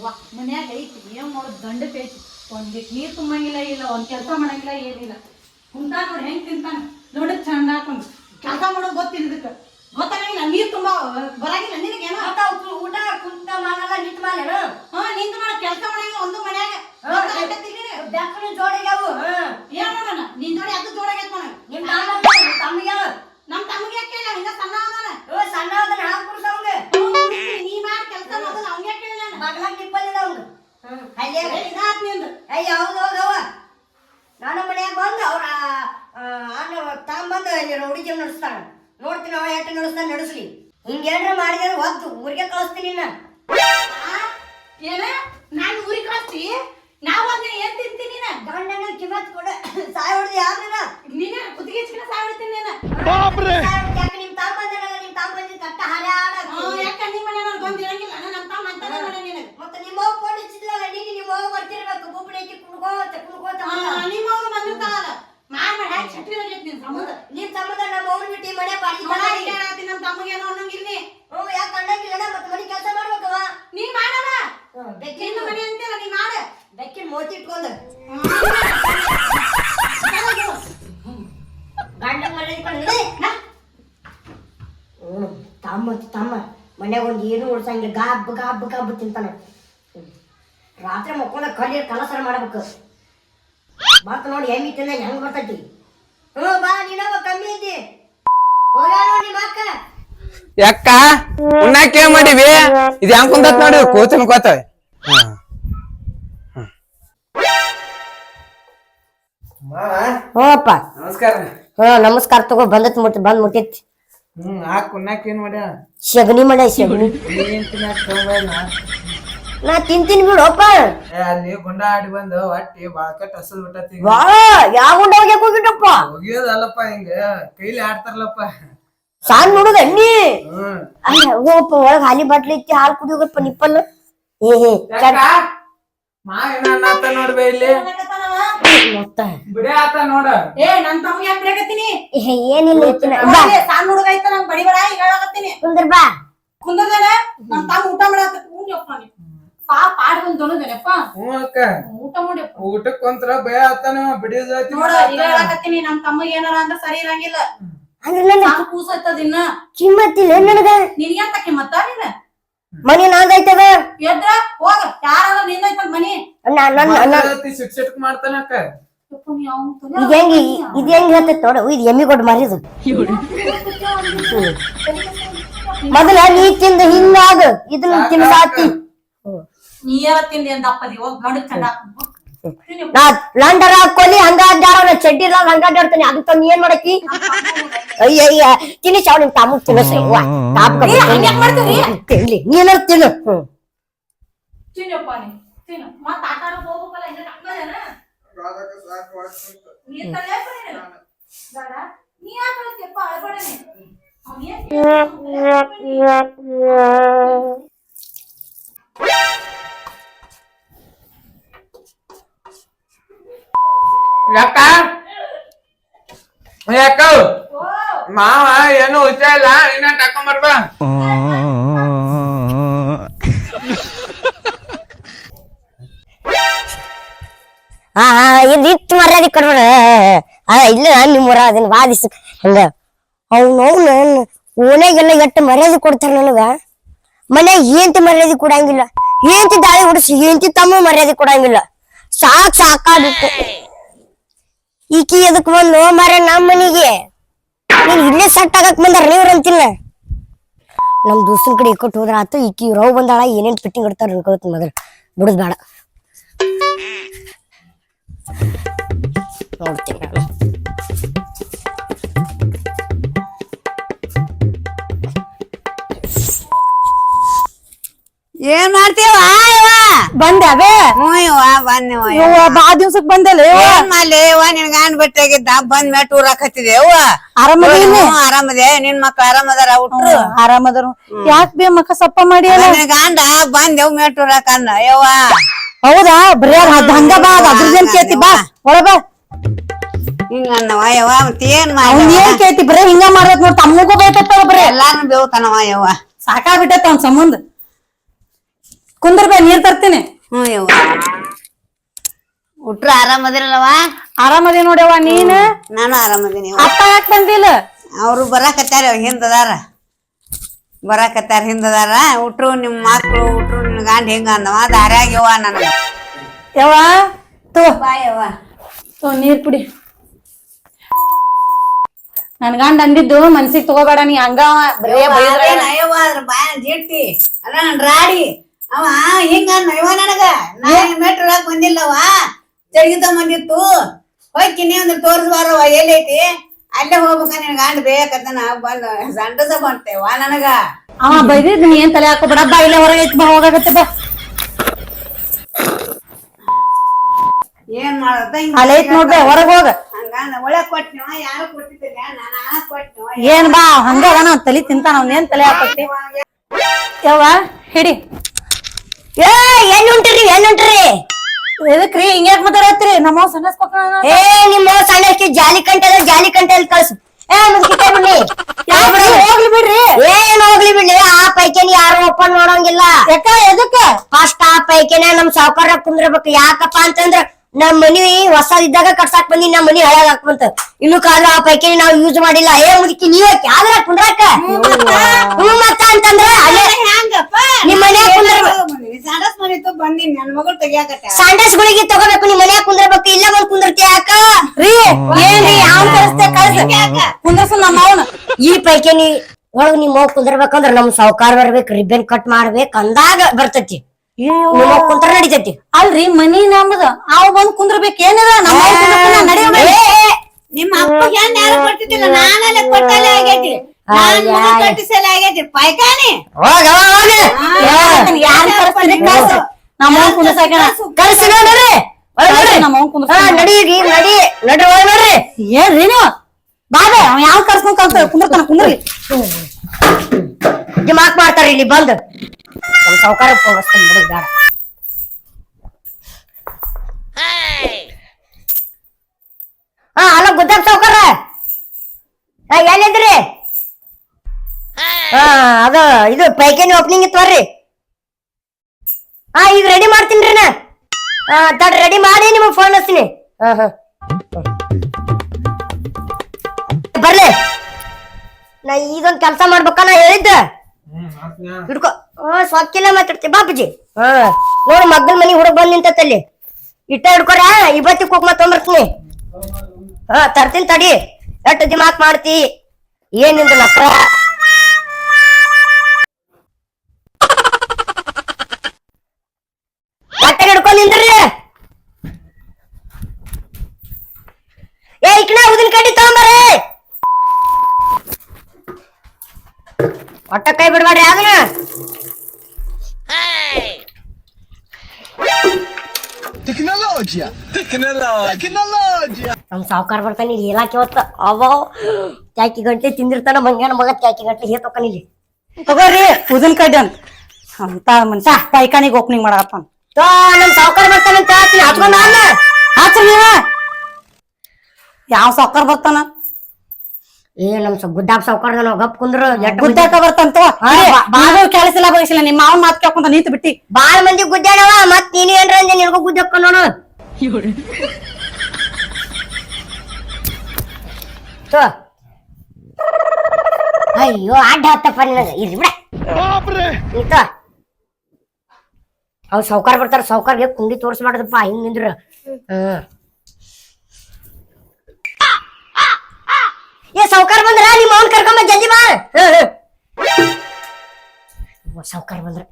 ಅವ್ವ ಮನ್ಯಾಗ ಐತಿ ಏನ್ ಮಾಡೋದು ಗಂಡಕ್ಕೆ ಐತಿ ಒಂದಿಟ್ ನೀರ್ ತುಂಬಂಗಿಲ್ಲ ಇಲ್ಲ ಒಂದ್ ಕೆಲಸ ಮಾಡಂಗಿಲ್ಲ ಏನಿಲ್ಲ. ಕುಂತ ನೋಡಿ ಹೆಂಗ್ ತಿಂತಾನ? ನೋಡಿ ಚಂದ ಹಾಕೊಂಡು. ಕೆಲಸ ಮಾಡೋದು ಗೊತ್ತಿಲ್ಲ ಇದಕ್ಕೆ. ಗೊತ್ತಾಗಂಗಿಲ್ಲ ನೀರ್ ತುಂಬಾ ಬರಾಗಿಲ್ಲ ನಿನಗೆ ಏನೋ? ಊಟ ಕುಂತ ಮಾಡಲ್ಲ ನಿಂತ ಮಾಡೇನು ಹಾ. ನಿಂತ ಮಾಡ ಕೆಲಸ ಮಾಡಂಗಿಲ್ಲ ಒಂದು ಮನ್ಯಾಗ. ನಿನಗೆ? ಬೆಕ್ಕನ ಜೋಡಿಗ್ಯಾವು ಹ್ಮ್ ಏನ್ ಮಾಡೋಣ? ನಿನ್ ಜೋಡಿ ಅದು ಜೋಡಾಗೈತ್ ನೋಡ ನಿಮ್ ತಮ್ಮ ತಮ್ಮಿಗೆ ನಮ್ ತಮ್ಗೆ ಯಾಕೆ ಕೇಳ ಹಿಂಗ ಸಣ್ಣ ಅದಾನ. ಓ ಸಣ್ಣ ಅದನ್ನ ಅವಂಗ. ಅವ್ನ್ ನೀ ಮಾಡ್ ಕೆಲಸ ಮೊದಲು ಅವ್ಗೆ ಯಾಕೆ ನಾನು ಬಗ್ಲಾಗ ನಿಪ್ಪಲ್ಲಿದ ಅವಂಗ ಹ್ಮ್. ಅಲ್ಲೇ ಇದಾತ್ ನಿಂದು. ಅಯ್ಯ ಹೌದು ಹೌದು ಅವ ನಾನು ಮನ್ಯಾಗ ಬಂದು ಅವ್ರ ಅಣ್ಣ ತಗೊಂಬಂದು ನೀನು ಹುಡುಗಿ ನಡೆಸ್ತಾನ. ನೋಡ್ತೀನಿ ಅವ ಯಾಕೆ ನಡೆಸ್ತಾನೆ ನಡೆಸ್ಲಿ. ಹಿಂಗೇನ್ರ ಮಾಡಿದ್ರೆ ಒದ್ದು. ಊರಿಗೆ ಕಳಿಸ್ತೀನಿ ನಾ ಆ? ಏನ? ನಾನು ಊರಿಗೆ ಕಳಿಸ್ತಿ? ನಾವು ಅದನ್ನ ಏನ್ ತಿಂತೀನಿ ಗಂಡನ ಕಿಮ್ಮತ್ ಕೊಡ. ಸಾಯ ಹೊಡೆದು ಯಾರನ್ನ ನೀನ ಕುತ್ತಿಗೆ ಚಿಕನ ಸಾಯ್ಬಿಡ್ತೀನಿ ನೀನ. ಯಾಕೆ ನಿಮ್ ತಾವ್ ಬಂದಿರಲ್ಲ ನಿಮ್ ತಾವ್ ಬಂದಿದ್ ಕಟ್ಟ ಹಾರ್ಯಾಡ ಆ, ಯಾಕ ನಿಮ್ಮ ಮನೆಯವ್ರು ಬಂದ್ ಇರಂಗಿಲ್ಲ ನಾನು ನಮ್ಮ ಅಂತಾನೆ ನೋಡಿ ನಿನಗೆ. ಮತ್ತೆ ನಿಮ್ಮ ಅವ್ವ ಫೋನ್ ಹಚ್ಚಿದ್ಲಲ್ಲ ನೀನು ನಿಮ್ಮ ಅವ್ವ ಬರ್ತಿರ್ಬೇಕು. ಬುಬ್ಬಡಿ ಹಾಕಿ ಕುಡ್ಕೋತ ಕುಡ್ಕೋತ ಆ, ನಿಮ್ಮ ಅವ್ರು ಬಂದಿರ್ತಾರಲ್ಲ. ಮಾಡ್ ಮಾಡಿ ಹಾಕಿ ಚಟ್ರಿ ಹೋಗೈತಿ ನಿನ್ ಸಂಬಂಧ? ನಿನ್ ಸಂಬಂಧ ನಮ್ಮ ಅವ್ರು ಬಿಟ್ಟು ಮನೆ ಬಾಡಿ ನಮ್ಮ ತಮ್ಮಗೆ ಏನೋ ಅನ್ನಂಗಿಲ್ಲ. ಹ್ಞೂ ಯಾಕೆ ಕಂಡಂಗಿಲ್ಲ ಮತ್ತೆ ಮನೆ ಕೆಲಸ ಮಾಡ್ಬೇಕವ ನೀ ಮಾಡಲ್ಲ ಬೆಕ್ಕಿನ ನಿನ್ನ ಮನೆ ಅಂತೀರ ನೀ ಮಾಡ ಹ್ಮ್. ಗಂಡ ಮನೆ ತಮ್ಮ ತಮ್ಮ ಮನ್ಯಾಗ ಒಂದು ಏನು ಉಳ್ಸಂಗಿಲ್ಲ. ಗಾಬ್ ಗಾಬ್ ಗಾಬ್ ತಿಂತಾನ. ರಾತ್ರಿ ಮಕ್ಕೊಂಡ ಕಲಿ ಕಲಸರ ಮಾಡ್ಬೇಕು. ಮತ್ತ ನೋಡಿ ಎಮ್ಮಿ ತಿಂದ ಹೆಂಗ್ ಬರ್ತೈತಿ? ಹ್ಞೂ ಬಾ ನೀನವ ಕಮ್ಮಿ ಐತಿ. ಹೋಗ್ಯಾಳ ನೋಡಿ ನಿಮ್ಮ ಅಕ್ಕ. ಯಾಕ ಉಣ್ಣಾಕ ಮಾಡಿವಿ ಇದು ಹೆಂಗ್ ಕುಂದತ್ ನೋಡಿ ಕೂತನ್ ಕೂತ. ಹ್ಞೂ ಅಪ್ಪ ನಮಸ್ಕಾರ. ಹಾ ನಮಸ್ಕಾರ ತಗೋ ಬಂದತ್ ಮುಟ್ ಬಂದ್ ಮುಟ್ಟಿತ್. ಹ್ಮ್ ಆ ಉಣ್ಣಾಕ ಏನ್ ಮಾಡ್ಯ? ಶಗನಿ ಮಾಡ ಶಗನಿ ಏನ್ ತಿನ್ನಾಕ ನಾ? ತಿಂತೀನಿ ಬಿಡು ಅಪ್ಪ ಅಲ್ಲಿ ಗುಂಡ ಆಡಿ ಬಂದು ಹೊಟ್ಟಿ ಬಾಳ್ಕಟ್ ಹಸದ್ ಬಿಟ್ಟತಿ. ವಾ ಯಾವ ಗುಂಡ ಹೋಗ್ಯಾಕ ಹೋಗಿಟ್ಟಪ್ಪ ಒಗಿಯೋದಲ್ಲಪ್ಪ ಹಿಂಗ ಕೈಲಿ ಆಡ್ತಾರಲ್ಲಪ್ಪ. ಸಾನ್ ನೋಡುದ ಅಣ್ಣಿ ಹ್ಮ್. ಅಲ್ಲ ಹೋಗಪ್ಪ ಒಳಗ್ ಹಾಲಿ ಬಾಟ್ಲಿ ಇತ್ತಿ ಹಾಲು ಕುಡಿಯೋಗಪ್ಪ ನಿಪ್ಪಲ್ಲ ಏ ಹೇ ಯಾಕ? ಮಾ ಏನ ಅನ್ನತ್ತ ನೋಡ್ಬೇ ಇಲ್ಲಿ? ಮತ್ತ. ಬಿಡೇ ಆತ ನೋಡ. ಏ ನನ್ ತಮ್ಗೆ ಯಾಕೆ ಬಿಡಕತ್ತೀನಿ ಏ, ಏನಿಲ್ಲ ಇತ್ತಿನ ಬಾ. ಸಣ್ಣ ಹುಡುಗ ಐತ ನಂಗೆ ಬಡಿಬೇಡ ಈಗ ಹೇಳಕತ್ತೀನಿ ಕುಂದ್ರ ಬಾ. ಕುಂದರ್ದಾನ ನಮ್ ತಮ್ಮ ಊಟ ಮಾಡತ್ತ ಕೂಡ್ಯಪ್ಪ ನೀ ಪಾಪ ಆಡ್ ಬಂದ್ ದೊಣದನಪ್ಪ ಹ್ಞೂ ಅಕ್ಕ. ಊಟ ಮಾಡಿಯಪ್ಪ ಊಟಕ್ ಕುಂತ್ರ ಭಯ ಆತಾನೆ ಬಿಡಿಯೋದೈತಿ ನೋಡ ಈಗ ಹೇಳಕತ್ತೀನಿ ನಮ್ ತಮ್ಮಗ್ ಏನಾರ ಅಂದ್ರೆ ಸರಿ ಇರಂಗಿಲ್ಲ. ಅಂದ್ರೆ ನನ್ನ ಇನ್ನ. ಕಿಮ್ಮತ್ತಿಲ್ಲ ನನಗ? ನಿನ್ಗೇನ್ ತಕ್ಕಿ ಮತ್ತ ನೀನ? ಮನಿ ನಾದೈತದ? ಎದ್ರ? ಹೋಗ. ನಿಂದೈತದ ಮನಿ? ನನ್ನ ಸಿಟ್ ಸಿಟ್ಕ್ ಮಾಡ್ತಾನ ಅಕ್ಕ. ಇದು ಹೆಂಗ್ ಇದು ಹೆಂಗ್ ಹೇಳ್ತೈತ್ ನೋಡು. ಇದು ಎಮ್ಮಿ ಕೊಟ್ಟು ಮರಿದು. ಮೊದಲ ನೀ ತಿಂದ ಹಿಂಗಾಗ ಇದನ್ನ ತಿನ್ಸಾತಿ. ನೀ ಯಾರ ತಿಂದಿ ಅಂತ ಅಪ್ಪದಿ? ಹೋಗ್ ನೋಡಿ ಚಂದ ನಾ ಲಂಡರ ಕೊಲಿ ಹಂಗ ಅಡ್ಡಾಡ ಚಡ್ಡಿ ಇಲ್ಲ ಹಂಗ ಅಡ್ಡಾಡ್ತಾನೆ ಅದು ತಂದು ಏನ್ ಮಾಡಕಿ? ಅಯ್ಯ ಅಯ್ಯ ತಿನ್ನಿಸ್ ಅವ್ನ ನಿಮ್ ತಮ್ಮ ತಿನ್ನಿಸ್. ತಿನ್ಲಿ. ನೀನ ತಿನ್ನು. ಹ್ಮ್. ಯಾಕೆ ಯಾಕ? ಮಾವ ಏನು ವಿಷಯ ಇಲ್ಲ? ಇನ್ನ ಆ ಆ, ಇದು ಇತ್ತು ಮರ್ಯಾದೆ ಕೊಡ್ಬೇಡ. ಆ ಇಲ್ಲ ನಿಮ್ಮ ಊರ ಅದನ್ನ ವಾದಿಸ್. ಹಂಗ. ಅವ್ನು ಅವ್ನು ಓನ್ಯಾಗೆಲ್ಲ ಎಷ್ಟು ಮರ್ಯಾದೆ ಕೊಡ್ತಾರ ನನಗ? ಮನ್ಯಾಗ ಏಂತ ಮರ್ಯಾದೆ ಕೊಡಂಗಿಲ್ಲ. ಏಂತಿ ದಾಳಿ ಹೊಡಿಸಿ ಏಂತಿ ತಮ್ಮ ಮರ್ಯಾದೆ ಕೊಡಂಗಿಲ್ಲ. ಸಾಕ್ ಸಾಕಾಗುತ್ತೆ ಈಕಿ ಎದಕ್ ಬಂದು ಮರ ನಮ್ಮ ಮನಿಗೆ. ನೀನ್ ಇಲ್ಲೇ ಸೆಟ್ ಆಗಕ್ ಬಂದಾರ ನೀವ್ರ ಅಂತಿಲ್ಲ. ನಮ್ ದೋಸ್ತನ ಕಡೆ ಇಕ್ಕಟ್ಟು ಹೋದ್ರ ಆತು, ಈಕಿ ರೌ ಬಂದಾಳ, ಏನೇನ್ ಫಿಟ್ಟಿಂಗ್ ಇಡ್ತಾರ ಅನ್ಕೋತ ಮೊದಲು ಬಿಡುದ್ ಬೇಡ. ನೋಡ್ತೀನಿ ಏನ್ ಮಾಡ್ತೀವ ಬಂದೆ ಅವೇ ಹ್ಞೂ ಇವ ಬಂದೆವ ಬಾ ದಿವ್ಸಕ್ ಬಂದಲ್ಲ ಏನ್ ಮಾಡ್ಲಿ ಇವ ನಿನ್ ಗಾಂಡ್ ಬಿಟ್ಟಾಗಿದ್ದ ಬಂದ್ ಮೇಟ್ ಟೂರ್ ಹಾಕತ್ತಿದೆ ಆರಾಮದಿಲ್ಲ ಹ್ಞೂ ಆರಾಮದೆ ನಿನ್ ಮಕ್ಳು ಆರಾಮದಾರ ಹುಟ್ರು? ಆರಾಮದರು ಯಾಕ್ ಬೇ ಮಕ್ಕ ಸಪ್ಪ ಮಾಡಿ ನಿನ್ ಗಂಡ ಬಂದೆವ್ ಮೇಟ್ ಊರ್ ಹಾಕಂದ ಯವ್ವ. ಹೌದಾ? ಬರೀ ಹಂಗ ಬಾ ಅದ್ ಜನ ಕೇತಿ ಬಾ ಒಳ ಬಾ. ಹಿಂಗ ಅನ್ನವ ಯವ್ವ ಮತ್ ಏನ್ ಮಾಡಿ ಏನ್ ಕೇತಿ ಬರೀ ಹಿಂಗ ಮಾಡೋದು ನೋಡ್ ತಮ್ಮಗೂ ಬೇಕತ್ತ ಬರೀ. ಎಲ್ಲಾನು ಬೇವ್ತಾನವ ಯವ್ವ. ಸಾಕಾಗ್ಬಿಟ್ಟೈತ ಅವ್ನ ಸಂಬಂಧ. ಕುಂದ್ರ ಬೇ ನೀರ್ ತರ್ತೀನಿ. ಹ್ಞೂ ಯವ್ವ. ಉಟ್ರ ಆರಾಮದಿರಲ್ಲವ ಆರಾಮದಿ ನೋಡ್ಯವ್ವ ನೀನ್? ನಾನು ಆರಾಮದೀನಿ ಯವ್ವ. ಅಪ್ಪ ಯಾಕೆ ಬಂದಿಲ್ಲ? ಅವ್ರು ಬರಾಕತ್ತಾರ ಹಿಂದದಾರ ಬರಾಕತ್ತಾರ ಹಿಂದದಾರ ಉಟ್ರು ನಿಮ್ಮ ಮಕ್ಳು ಉಟ್ರು ನಿನ್ ಗಂಡ ಹೆಂಗ ಅಂದವ ದಾರ್ಯಾಗ್ಯವ ನನಗ. ಯವ್ವ ತೋ. ಬಾಯವ್ವ ತೋ ನೀರ್ ಕುಡಿ. ನನ್ ಗಂಡ ಅಂದಿದ್ದು ಮನ್ಸಿಗ್ ತಗೋಬೇಡ ನೀ ಹಂಗ ಬರೇ ಬೈದ್ರ ಅಯ್ಯವ್ವ ಅದ್ರ ಬಾಯ ಜಿಟ್ಟಿ ಅಲ್ಲ ನನ್ ರಾಡಿ. ಅವ ಹಿಂಗ ಅಯ್ಯವ ನನಗ. ನಾ ಮೆಟ್ರ ಬಂದಿಲ್ಲವ. ಜಡಗಿತ ಬಂದಿತ್ತು ಹೋಗ್ತೀನಿ ಅಂದ್ರೆ ತೋರಿಸ್ಬಾರವ ಎಲ್ಲೈತಿ ಅಲ್ಲೇ ಹೋಗ್ಬೇಕ ನಿನ್ ಗಂಡ ಬೇಕಂತ ನಾ ಬಂದ ಸಂಡಸ ಬಂತೇವ ನನಗ. ಅವ ಬೈದಿದ್ ನೀ ಏನ್ ತಲೆ ಹಾಕೋಬೇಡ ಬಾ ಇಲ್ಲೇ ಹೊರಗೆ ಐತಿ ಬಾ ಹೋಗಾಗತ್ತೆ ಬಾ. ಏನ್ ಮಾಡತ್ತ ಅಲ್ಲೇ ಐತಿ ನೋಡ್ಬೆ ಹೊರಗೆ ಹೋಗ. ಹಂಗ ಒಳಗ್ ಕೊಟ್ಟಿವ ಯಾರು ಕೊಟ್ಟಿದ್ದಿಲ್ಲ ನಾನು ಕೊಟ್ಟಿವ ಏನ್ ಬಾ ಹಂಗ ಅವ್ನ್ ತಲಿ ತಿಂತಾನ ಅವ್ನ ಏನ್ ತಲೆ ಹಾಕತಿ? ಯವ್ವ ಹಿಡಿ. ಏ ಎಲ್ಲಿ ಹೊಂಟ್ರಿ ಎಲ್ಲಿ ಹೊಂಟ್ರಿ ಎದಕ್ರಿ? ಹಿಂಗ್ಯಾಕ್ ಮಾತಾಡತ್ರಿ ನಮ್ಮ ಏ ನಿಮ್ಮ ಸಣ್ಣಕ್ಕೆ ಜಾಲಿ ಕಂಟದ ಜಾಲಿ ಕಂಟಲ್ಲಿ ಕಳ್ಸು. ಏ ಮುದ್ಕಿಟ್ಟೆ ಬಿಡ್ಲಿ? ಹೋಗ್ಲಿ ಬಿಡ್ರಿ? ಏನ್ ಹೋಗ್ಲಿ ಬಿಡ್ಲಿ? ಆ ಪೈಕೇನಿ ಯಾರು ಓಪನ್ ಮಾಡೋಂಗಿಲ್ಲ ಯಾಕ ಎದಕ್ಕ? ಫಸ್ಟ್ ಆ ಪೈಕೇನ ನಮ್ ಸಾವುಕಾರ ಕುಂದ್ರಬೇಕು. ಯಾಕಪ್ಪ ಅಂತಂದ್ರ ನಮ್ ಮನಿ ಹೊಸದಿದ್ದಾಗ ಕಟ್ಸಾಕ್ ಬಂದಿ ನಮ್ ಮನಿ ಹಳಗ್ ಹಾಕ್ಬಂತ ಇನ್ನು ಕಾಲ ಆ ಪೈಕೇನಿ ನಾವ್ ಯೂಸ್ ಮಾಡಿಲ್ಲ. ಏ ಮುದುಕಿ ನೀವ್ ಯಾವ್ದ್ರ ಕುಂದ್ರಾಕ? ಹ್ಮ್ ಮತ್ತ. ಅಂತಂದ್ರ ಅಲ್ಲೇ ಹ್ಯಾಂಗಪ್ಪ? ನಿಮ್ ಮನ್ಯಾಗ ಕುಂದ್ರ ಸಂಡಸ್ ಮನಿತ್ತು ಬಂದಿನಿ ನನ್ ಮಗಳು ತೆಗಿಯಾಕತ್ತ. ಸಂಡಸ್ ಗುಳಿಗೆ ತಗೋಬೇಕು ನಿಮ್ ಮನ್ಯಾಗ ಕುಂದ್ರಬೇಕು ಇಲ್ಲ ಬಂದ್ ಕುಂದ್ರತಿ ಯಾಕ ರೀ ಏನ್ರಿ ಯಾವ ಕಳಿಸ್ತೆ ಕಳ್ಸ. ಕುಂದ್ರಸು ನಮ್ಮ ಅವನ. ಈ ಪೈಕೇನಿ ಒಳಗ್ ನಿಮ್ ಮಗ ಕುಂದ್ರಬೇಕಂದ್ರ ನಮ್ ಸಾವುಕಾರ ಬರ್ಬೇಕು ರಿಬ್ಬನ್ ಕಟ್ ಮಾಡ್ಬೇಕ ಅಂದಾಗ ಬರ್ತತಿ. ಕುಂತ್ರ ನಡಿತೈತಿ. ಅಲ್ರಿ ಮನಿ ನಮ್ದ. ಅವ್ ಬಂದ್ ಕುಂದ್ರಬೇಕು ಏನದ? ನಮ್ಮ ಅವ್ವ ಕುಂದ್ರತಾನ, ನಡಿ ಏ, ಏ, ನಿಮ್ಮ ಅಪ್ಪ ಹೆಣ್ ಯಾರು ಕೊಡ್ತಿದ್ದಿಲ್ಲ? ನಾನಲ್ಲೇ ಕೊಟ್ಟಲೆ ಆಗೈತಿ. ನಾನ್ ಮಗ ಕಟ್ಟಿಸಲೆ ಆಗೈತಿ ಪೈಕಾನಿ ಹೋಗ್. ಯಾರ್ ಕಳಿಸ್ತೀರಿ ಕಳ್ಸ ನಮ್ಮ ಅವ್ವ ಕುಂದ್ರಸಾಕ ಕಳ್ಸಿ ನೋಡ್ರಿ. ನಮ್ಮ ಅವ್ವ ಕುಂದ್ರಸ ನಡಿ. ನಡೀರಿ. ನಡಿ ಹೋಗಿ ನೋಡ್ರಿ ಏನ್ರಿ ನೀವು? ಬಾಬೆ ಅವ ಯಾವ ಕರ್ಸ್ಕೊಂಡ್ ಕುಂದ್ರತಾನ ಕುಂದ್ರಿ. ದಿಮಾಕ್ ಮಾಡ್ತಾರ ಇಲ್ಲಿ ಬಂದ್. ನಮ್ ಸಾವುಕಾರ ಫೋನ್ ಹಚ್ತಾನೆ ಬಿಡು ಬೇಡ. ಹಾ ಅಲ್ಲ ಗುದ್ದಾಬ್ ಸಾವುಕಾರ. ಎಲ್ಲಿ ಹಾ ಅದ ಇದು ಪೈಕೇನಿ ಓಪನಿಂಗ್ ಇತ್ತು ಬರ್ರಿ. ಹಾ ಈಗ ರೆಡಿ ಮಾಡ್ತೀನಿ ನಾ. ಹಾ ತಡ ರೆಡಿ ಮಾಡಿ ನಿಮಗೆ ಫೋನ್ ಹಚ್ತೀನಿ. ಹಾ ಹಾ. ಬರ್ಲಿ. ನಾ ಈಗೊಂದ್ ಕೆಲಸ ಮಾಡ್ಬೇಕ ನಾ ಹೇಳಿದ್ದ. ಹಿಡ್ಕೊ. ಹಾ ಸೊಕ್ಕಿಲ್ಲ ಮಾತಾಡ್ತಿ. ಬಾಪುಜಿ ಹಾ ನೋಡಿ ಮಗ್ಗಲ್ ಮನಿ ಹುಡುಗ ಬಂದ್ ನಿಂತಲ್ಲಿ ಇಟ್ಟ ಹಿಡ್ಕೊರ ಇವತ್ತಿ ಕುಕ್ ತೊಂಬರ್ತೀನಿ. ಹಾ ತರ್ತೀನಿ ತಡಿ. ಎಟ್ಟು ದಿಮಾಕ್ ಮಾಡ್ತಿ. ಏನಿಂದ ನಕ್ರ ಹಿಡ್ಕೊಂಡ್ ನಿಂದ್ರಿ ಏ ಇಕ್ನ ಉದಿನ ಕಡ್ಡಿ ತಗೊಂಬರ್ರಿ ಒಟ್ಟ ಕೈ ಬಿಡ್ಬೇಡ್ರಿ ಅದನ್ನ! Tecnologia! Tecnologia! ನಮ್ ಸಾವುಕಾರ ಬರ್ತಾನೆ ಇಲ್ಲಿ ಇಲಾಖೆ ಹೊತ್ತ ಅವ ತ್ಯಾಕಿ ಗಂಟೆ ತಿಂದಿರ್ತಾನ ಮಂಗ್ಯಾನ ಮಗ ತ್ಯಾಕಿ ಗಂಟೆ ಹೇ ಇಲ್ಲಿ ತಗೋರಿ ಉದಿನ ಕಡ್ಡಿ ಅಂತ ಅಂತ ಮನುಷ್ಯ ಪೈಖಾನಿಗೆ ಓಪನಿಂಗ್ ಮಾಡಪ್ಪ ತೋ ನಮ್ ಸಾವುಕಾರ ಬರ್ತಾನೆ ಅಂತ ಹೇಳ್ತೀನಿ. ಹಚ್ಕೊಂಡ್ ಆಚ ನೀವ. ಯಾವ ಸಾವ್ಕಾರ ಬರ್ತಾನ? ಏ ನಮ್ ಸ ಗುದ್ದಾಬ್ ಸಾವುಕಾರ ನಾವು ಗಪ್ ಕುಂದ್ರು ಗುದ್ದಾಕ ಬರ್ತಾನಂತ ಹಾ, ಬಾ- ಬಾಳು ಕೇಳಿಸಿಲ್ಲ ಬಯಸಿಲ್ಲ ನಿಮ್ಮ ಮಾವನ್ ಮಾತ್ ಕೇಳ್ಕೊಂತ ನಿಂತು ಬಿಟ್ಟಿ. ಬಾಳ್ ಮಂದಿ ಗುದ್ದಾಡವ ಮತ್ ನೀನು ಏನ್ರ ಅಂದೆ ನಿನಗೂ ಗುದ್ದಕ್ಕ ನೋಡು ಅಯ್ಯೋ ಅಡ್ಡ ಹತ್ತಪ್ಪ ನಿನಗ. ಇರ್ಲಿ ಬಿಡ. ಅವ್ ಸಾವ್ಕಾರ ಬರ್ತಾರ ಸಾವ್ಕಾರ್ಗೆ ಕುಂಡಿ ಮಾಡದಪ್ಪ ಹಿಂಗ್ ನಿಂದ್ರ. ಏ ಸಾವ್ಕಾರ ಬಂದ್ರ ನಿಮ್ಮ ಅವನ್ ಕರ್ಕೊಂಬ ಜಲ್ದಿ ಬಾ. ಸಾವ್ಕಾರ ಬಂದ್ರ.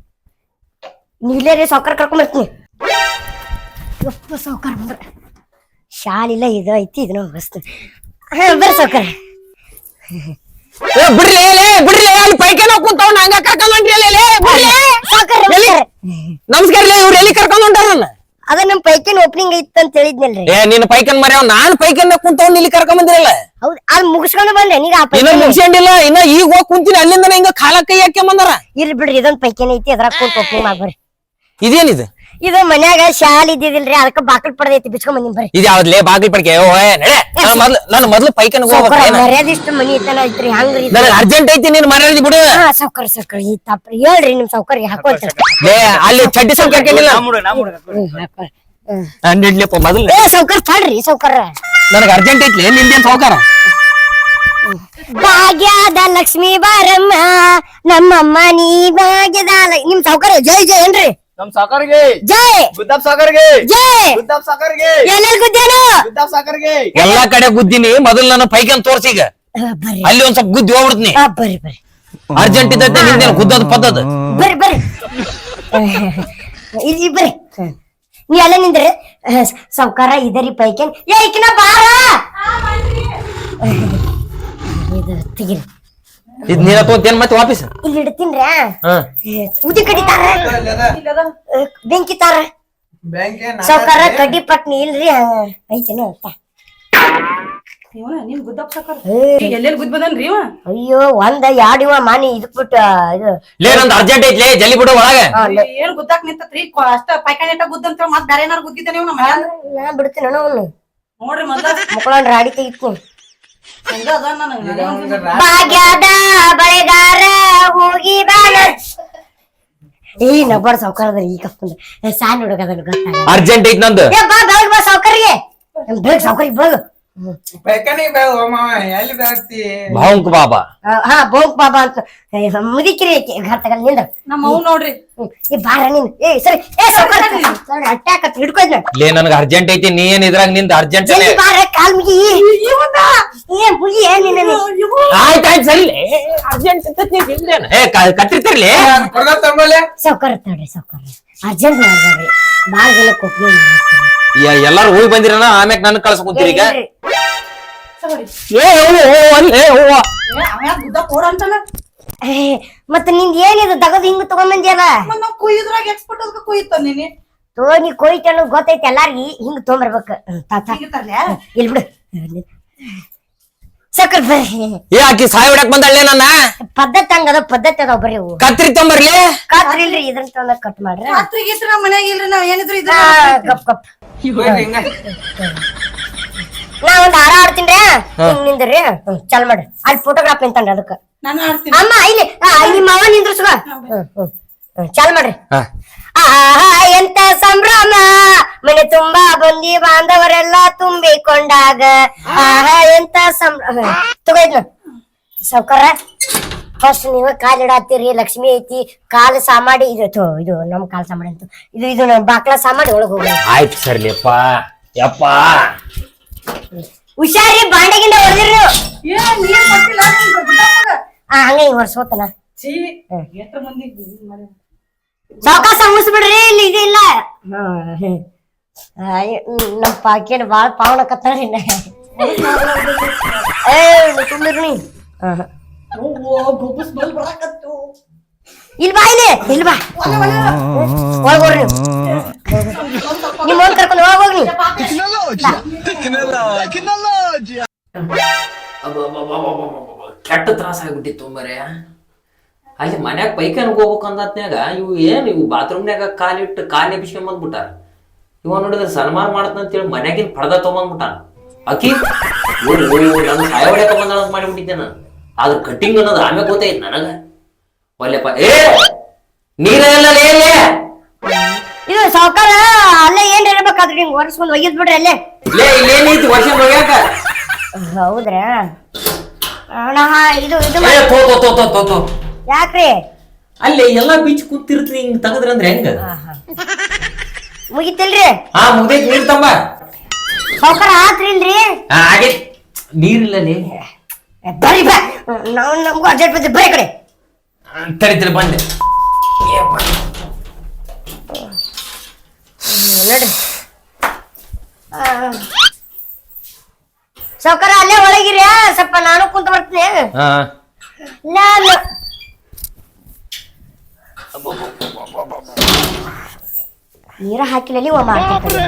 ನೀಲೇ ರೀ ಸಾವ್ಕಾರ ಕರ್ಕೊಂಡ್ ಬರ್ತೀನಿ. ಯಪ್ಪ ಸಾವ್ಕಾರ ಬಂದ್ರ. ಶಾಲಿಲ್ಲ ಇದು ಐತಿ ಇದನ್ನ ಬಸ್ತು ಹಾ ಬರ್ರಿ ಸಾವ್ಕಾರ. ಬಿಡ್ರಿ ಬಿಡ್ರಿ ಅಲ್ಲಿ ಪೈಕೇನ ಕುಂತಾವ್ ನಂಗ ಕರ್ಕೊಂಡ್ ಹೊಂಟ್ರಿ ಲೇ, ಲೇ, ಬಿಡ್ರಿ. ಸಾವ್ಕಾರ ಎಲ್ಲಿ? ನಮಸ್ಕಾರ ಲೇ, ಇವ್ರು ಎಲ್ಲಿ ಕರ್ಕೊಂಡ್ ಅದ ನಮ್ ಪೈಕಿನ ಓಪನಿಂಗ್ ಐತ್ ಅಂತ ಹೇಳಿದ್ನಲ್ರಿ. ಏ ನಿನ್ನ ಪೈಕನ್ ಮರ್ಯಾವ ನಾನ್ ಪೈಕನ್ ಕುಂತವ್ ಇಲ್ಲಿ ಕರ್ಕೊಂಡ್ ಬಂದಿರಲ್ಲ? ಹೌದ್ ಅದ್ ಮುಗಿಸ್ಕೊಂಡು ಬಂದೆ ನೀಗ ಆ ಇನ್ನ ಪೈಕಿ ಮುಗಿಸ್ಕೊಂಡಿಲ್ಲ ಇನ್ನ ಈಗ ಹೋಗ್ ಕುಂತೀನಿ ಅಲ್ಲಿಂದ ಹಿಂಗ ಕಾಲ ಕೈ ಹಾಕ್ಯ ಬಂದಾರ ಇರ್ಲಿ ಬಿಡ್ರಿ ಇದೊಂದ್ ಪೈಕಿನ ಐತಿ ಅದ್ರಾಗ ಕುಂತ ಓಪನಿಂಗ್ ಮಾಡ್ಬರ್ರಿ. ಇದೇನಿದು? ಇದು ಮನ್ಯಾಗ ಶಾಲ್ ಇದ್ದಿದಿಲ್ರಿ ಅದಕ್ಕ ಬಾಕಲ್ ಪಡೆದೈತಿ ಬಿಚ್ಕೊಂಡ್ ಬಂದಿನ್ ಬರ್ರಿ. ಇದು ಯಾವ್ದ್ಲೇ ಬಾಗಿಲ್ ಪಡ್ಕೆ? ಓ ನಡೆ. ನಾನು ಮೊದ್ಲು ನಾನು ಮೊದ್ಲು ಪೈಕನ್ ಹೋಗ್ಬೇಕು ಮರ್ಯಾದ ಇಷ್ಟ ಮನಿ ಇತ್ತನ ಐತ್ರಿ ಹಂಗ್ರಿ ಇದು? ನನಗೆ ಅರ್ಜೆಂಟ್ ಐತಿ ನೀನ್ ಮರ್ಯಾದಿ ಬಿಡು. ಹಾ ಸಾವ್ಕಾರ ಸಾವ್ಕಾರ ಈ ಹೇಳ್ರಿ ನಿಮ್ ಸೌಕರ್ಯ ಹಾಕೋಳ್ತಾರ ಲೇ ಅಲ್ಲಿ ಚಡ್ಡಿ ಸೌಕರ್ಯ ಹ್ಮ್ ಹಾಕೋಳ್ ಹ್ಮ್. ನಿಡ್ಲಿಪ್ಪ ಮೊದಲು ಏ ತಡ್ರಿ ಸಾವ್ಕಾರ ನನಗೆ ಅರ್ಜೆಂಟ್ ಐತಿ ನಿಂದೇನ್ ಸಾವುಕಾರ ಭಾಗ್ಯದ ಲಕ್ಷ್ಮೀ ಬಾರಮ್ಮ ನಮ್ಮಮ್ಮ ನೀ ಭಾಗ್ಯದ ಲ- ನಿಮ್ ಸೌಕರ್ಯ ಜೈ ಜೈ ಏನ್ರಿ? ನಮ್ ಸಾಕರ್ಗೆ. ಜೈ. ಗುದ್ದಾಬ್ ಸಾಕರ್ಗೆ. ಜೈ. ಗುದ್ದಾಬ್ ಸಾಕರ್ಗೆ. ಎಲ್ಲೆಲ್ ಗುದ್ದೇನು ಗುದ್ದಾಬ್ ಸಾಕರ್ಗೆ. ಎಲ್ಲಾ ಕಡೆ ಗುದ್ದಿನಿ ಮೊದಲು ನಾನು ಪೈಕನ್ ತೋರ್ಸಿಗ ಈಗ. ಬರ್ರಿ. ಅಲ್ಲಿ ಒಂದ್ ಸ್ವಲ್ಪ ಗುದ್ದಿ ಹೋಗ್ಬಿಡ್ತೀನಿ. ಆ, ಬರ್ರಿ ಬರ್ರಿ. ಅರ್ಜೆಂಟ್ ಇದ್ದೈತೆ ನಿಂದೇನು ಗುದ್ದದ ಪದ್ದದ ಬರ್ರಿ ಬರ್ರಿ. ಇಲ್ಲಿ ಬರ್ರಿ. ನೀ ಅಲ್ಲ ನಿಂದ್ರಿ. ಸಾವ್ಕಾರ ಇದರಿ ಪೈಕೇನ್ ಏ ಇಕ್ಕಿನ ಬಾರ. ಇದು ತೆಗಿರಿ. ಇದ್ ನೀನ ತೋತೇನ್ ಮತ್ತೆ ವಾಪಸ್. ಇಲ್ಲಿ ಇಡ್ತೀನ್ರ ಹಾ. ಉದಿ ಕಡಿತಾರ? ಬೆಂಕಿ ತಾರ? ಬ್ಯಾಂಕ್ ಸಾವ್ಕಾರ ಕಡ್ಡಿ ಪಟ್ನಿ ಇಲ್ರಿ? ಆ, ಐತೇನು ಅಂತ ಇವನ ನಿಮ್ ಗುದ್ದಪ್ಪ ಸಾಕಾರ ಏ, ಎಲ್ಲೆಲ್ಲಿ ಗುದ್ ಬಂದನ್ರಿ ಇವ? ಅಯ್ಯೋ ಒಂದ ಎರಡ್ ಇವ ಮಾನಿ ಇದಕ್ ಬಿಟ್ಟ ಇದು. ಲೇ ನಂದು ಅರ್ಜೆಂಟ್ ಐತ್ಲೇ ಜಲ್ದಿ ಬಿಡು ಒಳಗೆ. ಆ, ಲ- ಏನ್ ಗುದ್ದಾಕ್ ನಿಂತತ್ರಿ? ಕೊ- ಅಷ್ಟ ಪೈಕಾನಿ ಇಟ್ಟ ಗುದ್ದ ಅಂತ ಮತ್ ಬೇರೆ ಏನಾರು ಗುದ್ದಿದ್ದೆ ನೀವು ನಮ್ಮ ನಾ ಬಿಡ್ತೀನಿ ಅವನು. ನೋಡ್ರಿ ಮೊದ್ಲ ಮುಕ್ಕಳನ್ ರಾಡಿ ತೆಗಿತೀನಿ ಹಂಗ ಅದ ನನಗ ಭಾಗ್ಯದ ಬಳೆಗಾರ ಹೋಗಿ ಬಾಳ ಏ ನಬ್ಬಾರ ಸಾವ್ಕಾರದ ಈ ಕಪ್ಪಂದ ಸಾನ್ ಹುಡುಗದನ್ ಗೊತ್ತಾಗ ಅರ್ಜೆಂಟ್ ಐತ್ ನಂದು. ಏ ಬಾ ಬೆಳಗ್ ಬಾ ಸಾವ್ಕರಿಗೆ. ಬೆಳಗ್ ಸೌಕರ್ಯ ಬೆಳಗ್ ಭಾವುಂಕ್ ಬಾಬಾ. ಹಾ ಬೋಗ್ ಬಾಬಾ ಅಂತ. ಏ, ಮುದಿಕಿರಿ ಘಾಟ್ ತಗಲ್ನಿಂದ. ನಮ್ಮ ಅವ್ ನೋಡ್ರಿ. ಈ ಏ ಬಾರ ನೀನ್. ಏ ಸರಿ ಏ ಅಟ್ಯಾಕ್ ಅಟ್ಯಾಕ ಹಿಡ್ಕೋದ್ ನೋಡ್. ಲೇ ನನಗೆ ಅರ್ಜೆಂಟ್ ಐತಿ ನೀ ಏನ್ ಇದ್ರಾಗ ನಿಂದ ಅರ್ಜೆಂಟ್ ಬಾರ ಕಾಲ್ ಮುಗಿ. ಏ ಮುಗಿ ಏನ್ ನಿನ್ನ ಆಯ್ತಾಯ್ತು ಸರಿ ಅರ್ಜೆಂಟ್ ಏ ಕ- ಕಟ್ಟಿರ್ತಿರ್ಲಿ ಕೊಡ್ದ ತಗೊಂಬಲೆ ಸೌಕರ್ಯ ತಡ್ರಿ ಸಾವ್ಕಾರ. ಅರ್ಜೆಂಟ್ ಮಾಡ್ಬೇಡ್ರಿ. ಬಾಳ ಜನ ಯ- ಎಲ್ಲಾರು ಹೋಗಿ ಬಂದಿರನ ಆಮ್ಯಾಗ ನನ್ ಕಳ್ಸ ಕುಂತೀರಿ ಈಗ. ಸರಿ. ಏ ಹೂವು, ಹೂವು, ಅಲ್ಲೇ ಹೂವು. ಏ ಮತ್ತ ನಿಂದ ಏನಿದು ತಗದ್ ಹಿಂಗ್ ತಗೊಂಬಂದ್ಯಲ್ಲ ಕುಯ್ದ್ರಾಗ ಎಕ್ಸ್ಪರ್ಟ್ ಅದಕ್ಕೆ ಕುಯ್ತ ನೀನಿ. ತೋ ನೀ ಕೊಯ್ತ ಅನ್ನೋದ್ ಗೊತ್ತೈತಿ ಎಲ್ಲಾರ್ಗಿ ಹಿಂಗ್ ತೊಗೊಂಬರ್ಬೇಕು ಹ್ಮ್, ತಾ ತಾ. ಹಿಂಗಿರ್ತಾರ್ಲ್ಯಾ? ಇಲ್ಲಿ ಬಿಡು. ಬರ್ರಿ ಏ ಆಕಿ ಸಾಯ್ ಹೊಡಕ್ ಬಂದಳ್ಳೆ ನನ್ನ? ಪದ್ಧತಿ ಹಂಗದ ಪದ್ಧತಿ ಅದಾವ ಬರ್ರಿ ಇವು. ಕತ್ರಿ ತೊಂಬರ್ಲಿ? ಕಾತ್ರಿ ಇಲ್ರಿ ಇದ್ರನ್ ತನ ಕಟ್ ಮಾಡ್ರಿ. ರಾತ್ರಿ ಗೀತ್ರಿ ನಮ್ಮ ಮನ್ಯಾಗ ಇಲ್ರಿ ನಾವ್ ಏನಿದ್ರು ಇದ್ರ ಆ, ಗಪ್ ಗಪ್. ನಾ ಒಂದ್ ಹಾರ ಆಡ್ತೀನಿ ಹಿಂಗ್ ನಿಂದ್ರಿ. ಹ್ಮ್, ಚಲ್ ಮಾಡ್ರಿ ಅಲ್ಲಿ ಫೋಟೋಗ್ರಾಫ್ ನಿಂತಾನ್ರಿ ಅದಕ್ಕ. ನಾನು ಆಡ್ತೀನಿ. ಅಮ್ಮ ಇಲ್ಲಿ ಆ, ನಿಮ್ಮ ಅವ ನಿಂದ್ರಸ್ಗ ಹ್ಮ್ ಹ್ಮ್ ಹ್ಮ್, ಚಲ್ ಮಾಡ್ರಿ. ಹಾ. ಆಹಾ ಎಂತ ಸಂಭ್ರಮ. ಮನೆ ತುಂಬಾ ಬಂದಿ ಬಾಂಧವರೆಲ್ಲ ತುಂಬಿಕೊಂಡಾಗ. ಆಹಾ ಎಂತ ಸಂಭ್ರಮ. ತಗೋಯ್ತು ಸೌಕರ ಫಸ್ಟ್ ನೀವು ಕಾಲ್ ಇಡಾತ್ತೀರಿ ಲಕ್ಷ್ಮಿ ಐತಿ ಕಾಲ್ ಸಾಮಾಡಿ ಇದು ಥು, ಇದು ನಮ್ ಕಾಲ್ ಸಾಮಾಡಿ ಅಂತ. ಇದು ಇದು ನಮ್ ಬಾಕ್ಲ ಸಾಮಾಡಿ ಒಳಗ್ ಹೋಗ. ಆಯ್ತು ಸರ್ಲಿಪ್ಪ ಯಪ್ಪ. ಹುಷಾರಿ ಬಾಂಡೆಗಿಂದ ಹೊಡೆದಿರು. ನೀವು ಏ ನೀರ್ ಕೊಟ್ಟಿಲ್ಲ ನಿನ್ ಗುದ್ದಪ್ಪಗ? ಆ ಹಂಗ ಹಿಂಗ್ ಹೊರ್ಸ್ಕೋತನ. ಛೀ, ಎಷ್ಟ್ ಮಂದಿ ಮಾಡ್ಯಾರ. ಸಾವಕಾಶ ಮುಗಿಸ್ಬಿಡ್ರಿ ಇಲ್ಲಿ ಇದಿಲ್ಲ ನಮ್ಮ ಪಾಕಿನ ಬಾಳ ಪಾವನ ಕತ್ತಾರಿ ಏ ತುಂಬಿರ್ನಿ. ಇಲ್ಲಿ ಬಾ ಇಲ್ಲಿ. ಇಲ್ಲಿ ಬಾ. ಹೋಗ್ರಿ ನೀವು ನಿಮ್ ಒಂದ್ ಕರ್ಕೊಂಡು ಟೆಕ್ನಾಲಜಿ ಕೆಟ್ಟ ತ್ರಾಸ ಆಗ್ಬಿಟ್ಟಿತ್ತು ಮರೆ. ಅಲ್ಲಿ ಮನ್ಯಾಗ ಹೋಗ್ಬೇಕು ಅಂದತ್ನ್ಯಾಗ ಇವು ಏನು ಇವು ಬಾತ್ರೂಮ್ನ್ಯಾಗ ಕಾಲಿಟ್ಟು ಕಾಲು ಎಬ್ಸ್ಕೊಂಡ್ ಬಂದ್ಬಿಟ್ಟಾರ. ಇವ ನೋಡಿದ್ರೆ ಸನ್ಮಾನ ಮಾಡತ್ನಂತೇಳಿ ಮನ್ಯಾಗಿನ ಪಡದ ತಗೊಂಡ್ಬಿಟ್ಟಾನ ಅಕಿ ಓಯ್ ಓಯ್ ಓಡಿ ನನ್ನ ಸಾಯ ಹೊಡ್ಯಾಕ ಬಂದಾಳ ಅಂತ ಮಾಡಿಬಿಟ್ಟಿದ್ದೆ ನಾನು. ಅದು ಕಟ್ಟಿಂಗ್ ಅನ್ನೋದು ಆಮೇಲೆ ಗೊತ್ತಾಯ್ತು ನನಗ. ಒಲ್ಲೆಪ್ಪ ಏ ನೀರ ಎಲ್ಲ ಲೇ ಇದು ಸಾವ್ಕಾರ ಅಲ್ಲೇ ಏನ್ ಹೇಳ್ಬೇಕಾದ್ರೆ ಹಿಂಗ್ ಒರೆಸ್ಕೊಂಡು ಒಯ್ಯದ್ ಬಿಡ್ರಿ ಅಲ್ಲೇ. ಲೇ ಇಲ್ಲೇನೈತಿ ವರ್ಷ ಹೋಗ್ಯಾಕ ಹೌದ್ರಾ? ಅಣ್ಣ ಇದು ಇದು ತೋ ತೋ ತೋ ತೋ ತೋ. ಯಾಕ್ರಿ? ಅಲ್ಲಿ ಎಲ್ಲ ಬೀಚ್ ಕೂತಿರ್ತೀನಿ ಹಿಂಗ್ ತೆಗದ್ರ ಅಂದ್ರೆ ಹೆಂಗ? ಮುಗಿತಿಲ್ರಿ? ಹಾ ಮುಗ್ದೈತ್ ನೀರ್ ತಂಬ. ಸೌಕರ ಆತ್ರಿ ಇಲ್ರಿ ಹಾ ನೀರಿಲ್ಲ ನೀರಿಲ್ಲಲ್ಲಿ. ಬರಿ ಬಾ. ನಾವು ನಮಗೂ ಅರ್ಜೆಂಟ್ ಬಂದ್ರೆ ಬರೀ ಕಡೆ. ತಡಿ ಬಂದೆ. ನೋಡಿ. ಸೌಕರ ಅಲ್ಲೇ ಒಳಗಿರಿ ಸ್ವಲ್ಪ ನಾನು ಕುಂತ ಬರ್ತೀನಿ. ನಾನು ನೀರ ಹಾಕಿಲ್ಲ ಇವ ಮಾಡ್ತೀನಿ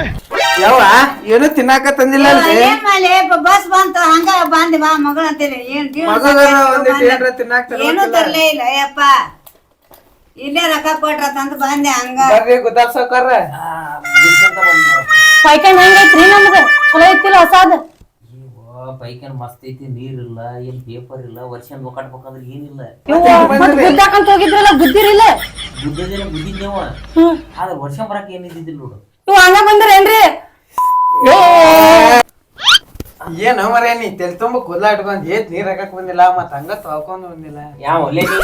ಯಾವ ಏನು ತಿನ್ನಾಕ ತಂದಿಲ್ಲ ಅಲ್ರಿ ಏನ್ ಮಾಡ್ಲಿ ಬಸ್ ಬಂತು ಹಂಗ ಬಂದಿ ಬಾ ಮಗಳ ಅಂತೇಳಿ ಏನು ಜೀವನ ಮಗನ ಸಾಕಾಯ್ತು ಒಂದಿಟ್ಟು ಬಂದೆ. ಏನ್ರ ತಿನ್ನಾಕ ಏನೂ ತರ್ಲೇ ಇಲ್ಲ ಯಪ್ಪ ಇಲ್ಲೇ ರೊಕ್ಕ ಕೊಟ್ರ ತಂದು ಬಂದೆ ಹಂಗ. ಬರ್ರಿ ಗುದ್ದಾಪ್ ಸಾವ್ಕಾರ ನಮ್ಗ ಹೆಂಗೈತ್ರಿ ಚಲೋ ಐತಿಲ್ಲ ಹೊಸಾದ? ಪೈಕನ್ ಮಸ್ತ್ ಐತಿ ನೀರಿಲ್ಲ ಏನ್ ಪೇಪರ್ ಇಲ್ಲ ವರ್ಷ ಕಟ್ಬೇಕಂದ್ರೆ ಏನಿಲ್ಲ. ಗುದ್ದಾಕಂತ ಹೋಗಿದ್ರಲ್ಲ ಗುದ್ದಿರಿಲ್ಲ ಬುದ್ಧದೇನ ಬುದ್ಧಿದ್ದೇವ ಆದ್ರೆ ವರ್ಷ ಬರಕ್ ಏನಿದ್ದಿಲ್ಲ ನೋಡು. ಇವ್ ಹಂಗ ಬಂದ್ರೇನ್ರಿ ಏನು ಮರ ನೀ ತೆಲ್ ತುಂಬ ಕುಲ್ಲ ಇಟ್ಕೊಂಡ್ ಏತ್ ನೀರ್ ಹಾಕಕ್ ಬಂದಿಲ್ಲ ಮತ್ ಹಂಗ ತೊಳ್ಕೊಂಡ್ ಬಂದಿಲ್ಲ. ಯಾವ ಒಳ್ಳೆ ನೀ?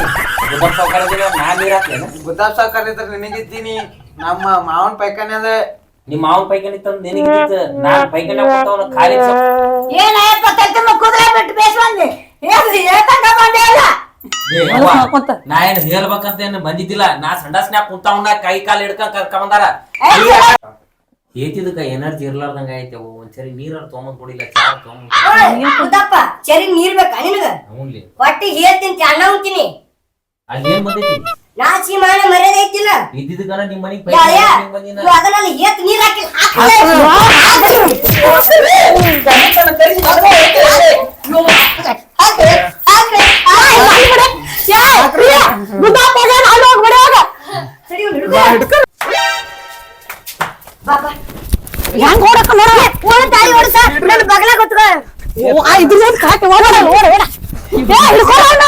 ಗುಬ್ಬರ್ ಸಾವ್ಕಾರ ನಾ ನೀರ್ ಹಾಕ್ಲೇನ ಗುದ್ದಾಪ್ ಸಾವ್ಕಾರ ಇದ್ರ ನಿನಗಿದ್ದೀನಿ ನಮ್ಮ ಮಾವನ್ ಪೈಕಾನೆ ಅದ ನಿಮ್ಮ ಮಾವನ್ ಪೈಕನ್ ತಂದು ನಿನಗಿತ್ತು ನಾನು ಪೈಕನ್ ಕೊಟ್ಟವನ ಖಾಲಿ ಏನಪ್ಪ ತಮ್ಮ ಕುದುರೆ ಬಿಟ್ಟು ಬೇಸ್ ಬಂದೆ? ಏನು ಹೇಳ್ತಂಗ ಬಂದೆ ಅಲ್ಲ ಏ ಅವ್ವ, ನಾ ಏನ್ ಹೇಳ್ಬೇಕಂತ ಏನ್ ಬಂದಿದ್ದಿಲ್ಲ. ನಾ ಸಂಡಾಸ್ನ್ಯಾಗ ಕುಂತಾವಣ್ಣ ಕೈ ಕಾಲ್ ಹಿಡ್ಕೊಂಡ್ ಕರ್ಕೊಂಬಂದಾರ. ಏತಿದಕ್ಕ ಎನರ್ಜಿ ಇರ್ಲಾರ್ದಂಗ ಐತೆ ಒಂದ್ಸರಿ ನೀರ್ ತೊಗೊಂಬಂದ್ ಕೊಡಿಲ್ಲ ಚಾ ತೊಗೊಂಬಂದ್ ಉದ್ದಪ್ಪ ಚರಿ ನೀರ್ ಬೇಕಾ ನಿನಗ? ಹೊಟ್ಟಿಗೆ ಹೇಳ್ತೀನಿ ಅನ್ನ ಉಂತೀನಿ. ಅಲ್ಲಿ ಏನ್ ಬಂದೈತಿ? ನಾಚಿ ಮಾನ ಮರ್ಯಾದೆ ಐತಿಲ್ಲ. ಇದ್ದಿದ್ದಕ್ಕನ ನಿಮ್ ಮನಿಗ್ ಪೈಕನ್ ಬಂದಿನ? ಇವ್ ಅದನ್ನೆಲ್ಲ ಏತ್ ನೀರ್ ಹಾಕಿ ಹೆಂಗ್ ಓಡಕ ನೋಡ. ತಾಳಿ ಸರ್ ನನ್ನ ಬಗಲ ಗೊತ್ತಗ ಇದ್ರ ಕಾಟಿ ಓಡ ಓಡ. ಓಡ ಹಿಡ್ಕೊಳ್ಳೋಣ